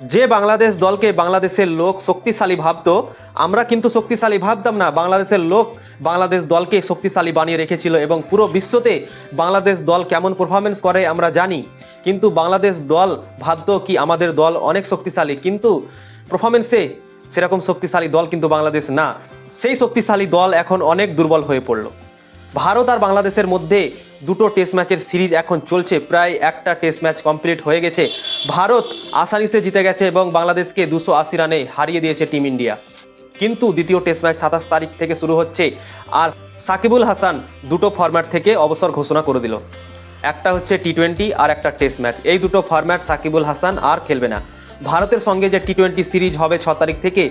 যে বাংলাদেশ দলকে বাংলাদেশের লোক শক্তিশালী ভাবতো, আমরা কিন্তু শক্তিশালী ভাবতাম না। বাংলাদেশের লোক বাংলাদেশ দলকে শক্তিশালী বানিয়ে রেখেছিল এবং পুরো বিশ্বতে বাংলাদেশ দল কেমন পারফরমেন্স করে আমরা জানি। কিন্তু বাংলাদেশ দল ভাবতো কি, আমাদের দল অনেক শক্তিশালী। কিন্তু পারফরমেন্সে সেরকম শক্তিশালী দল কিন্তু বাংলাদেশ না। সেই শক্তিশালী দল এখন অনেক দুর্বল হয়ে পড়ল। ভারত আর বাংলাদেশের মধ্যে দুটো টেস্ট ম্যাচের সিরিজ এখন চলছে। প্রায় একটা টেস্ট ম্যাচ কমপ্লিট হয়ে গেছে। ভারত আসানিসে জিতে গেছে এবং বাংলাদেশকে দুশো আশি রানে হারিয়ে দিয়েছে টিম ইন্ডিয়া কিন্তু দ্বিতীয় টেস্ট ম্যাচ সাতাশ তারিখ থেকে শুরু হচ্ছে আর সাকিবুল হাসান দুটো ফরম্যাট থেকে অবসর ঘোষণা করে দিল। একটা হচ্ছে টি টোয়েন্টি আর একটা টেস্ট ম্যাচ এই দুটো ফরম্যাট সাকিবুল হাসান আর খেলবে না। ভারতের সঙ্গে যে টি টোয়েন্টি সিরিজ হবে ছ তারিখ থেকে,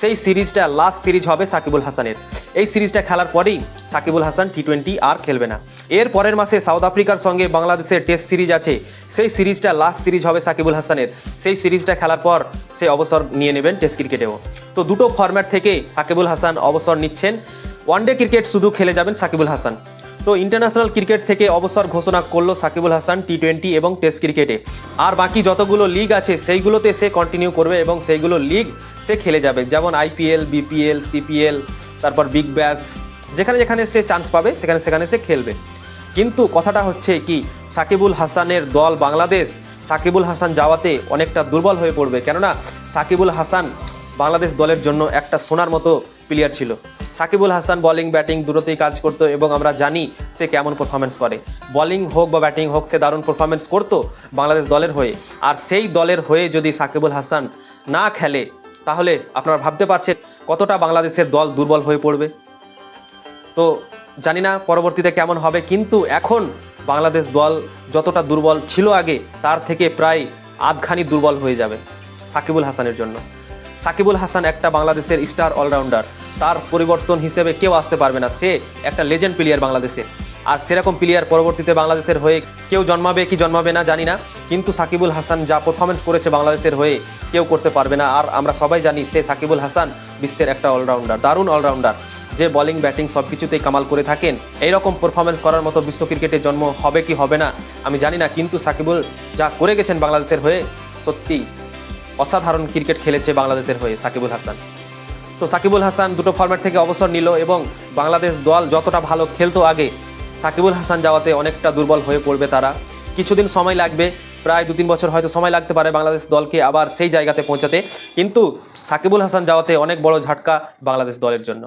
সেই সিরিজটা লাস্ট সিরিজ হবে সাকিবুল হাসানের। এই সিরিজটা খেলার পরেই সাকিবুল হাসান টি টোয়েন্টি আর খেলবে না। এর পরের মাসে সাউথ আফ্রিকার সঙ্গে বাংলাদেশের টেস্ট সিরিজ আছে, সেই সিরিজটা লাস্ট সিরিজ হবে সাকিবুল হাসানের। সেই সিরিজটা খেলার পর সে অবসর নিয়ে নেবেন টেস্ট ক্রিকেটেও। তো দুটো ফরম্যাট থেকে সাকিবুল হাসান অবসর নিচ্ছেন। ওয়ানডে ক্রিকেট শুধু খেলে যাবেন সাকিবুল হাসান। তো ইন্টারন্যাশনাল ক্রিকেট থেকে অবসর ঘোষণা করল সাকিবুল হাসান টি টোয়েন্টি এবং টেস্ট ক্রিকেটে আর বাকি যতগুলো লিগ আছে, সেইগুলোতে সে কন্টিনিউ করবে এবং সেইগুলো লিগ সে খেলে যাবে। যেমন আইপিএল বিপিএল সিপিএল তারপর বিগ ব্যাস যেখানে যেখানে সে চান্স পাবে, সেখানে সেখানে সে খেলবে। কিন্তু কথাটা হচ্ছে কি, সাকিবুল হাসানের দল বাংলাদেশ, সাকিবুল হাসান যাওয়াতে অনেকটা দুর্বল হয়ে পড়বে। কেননা সাকিবুল হাসান বাংলাদেশ দলের জন্য একটা সোনার মতো প্লেয়ার ছিল। সাকিবুল হাসান বলিং ব্যাটিং দুটোতেই কাজ করতো এবং আমরা জানি সে কেমন পারফরমেন্স করে। বোলিং হোক বা ব্যাটিং হোক, সে দারুণ পারফরমেন্স করতো বাংলাদেশ দলের হয়ে। আর সেই দলের হয়ে যদি সাকিবুল হাসান না খেলে, তাহলে আপনারা ভাবতে পারছেন কতটা বাংলাদেশের দল দুর্বল হয়ে পড়বে। তো জানি না পরবর্তীতে কেমন হবে, কিন্তু এখন বাংলাদেশ দল যতটা দুর্বল ছিল আগে, তার থেকে প্রায় আধখানি দুর্বল হয়ে যাবে সাকিবুল হাসানের জন্য। সাকিবুল হাসান একটা বাংলাদেশের স্টার অলরাউন্ডার। তার পরিবর্তন হিসেবে কেউ আসতে পারবে না। সে একটা লেজেন্ড প্লেয়ার বাংলাদেশে। আর সেরকম প্লেয়ার পরবর্তীতে বাংলাদেশের হয়ে কেউ জন্মাবে কি জন্মাবে না জানি না। কিন্তু সাকিবুল হাসান যা পারফরমেন্স করেছে বাংলাদেশের হয়ে কেউ করতে পারবে না। আর আমরা সবাই জানি সে সাকিবুল হাসান বিশ্বের একটা অলরাউন্ডার, দারুণ অলরাউন্ডার। যে বোলিং ব্যাটিং সব কিছুতেই কামাল করে থাকেন। এইরকম পারফরমেন্স করার মতো বিশ্ব ক্রিকেটে জন্ম হবে কি হবে না, আমি জানি না। কিন্তু সাকিবুল যা করে গেছেন বাংলাদেশের হয়ে সত্যি অসাধারণ ক্রিকেট খেলেছে বাংলাদেশের হয়ে সাকিবুল হাসান। তো সাকিবুল হাসান দুটো ফরম্যাট থেকে অবসর নিল এবং বাংলাদেশ দল যতটা ভালো খেলতো আগে, সাকিবুল হাসান যাওয়াতে অনেকটা দুর্বল হয়ে পড়বে তারা। কিছুদিন সময় লাগবে, প্রায় দু তিন বছর হয়তো সময় লাগতে পারে বাংলাদেশ দলকে আবার সেই জায়গাতে পৌঁছাতে। কিন্তু সাকিবুল হাসান যাওয়াতে অনেক বড় ঝাটকা বাংলাদেশ দলের জন্য।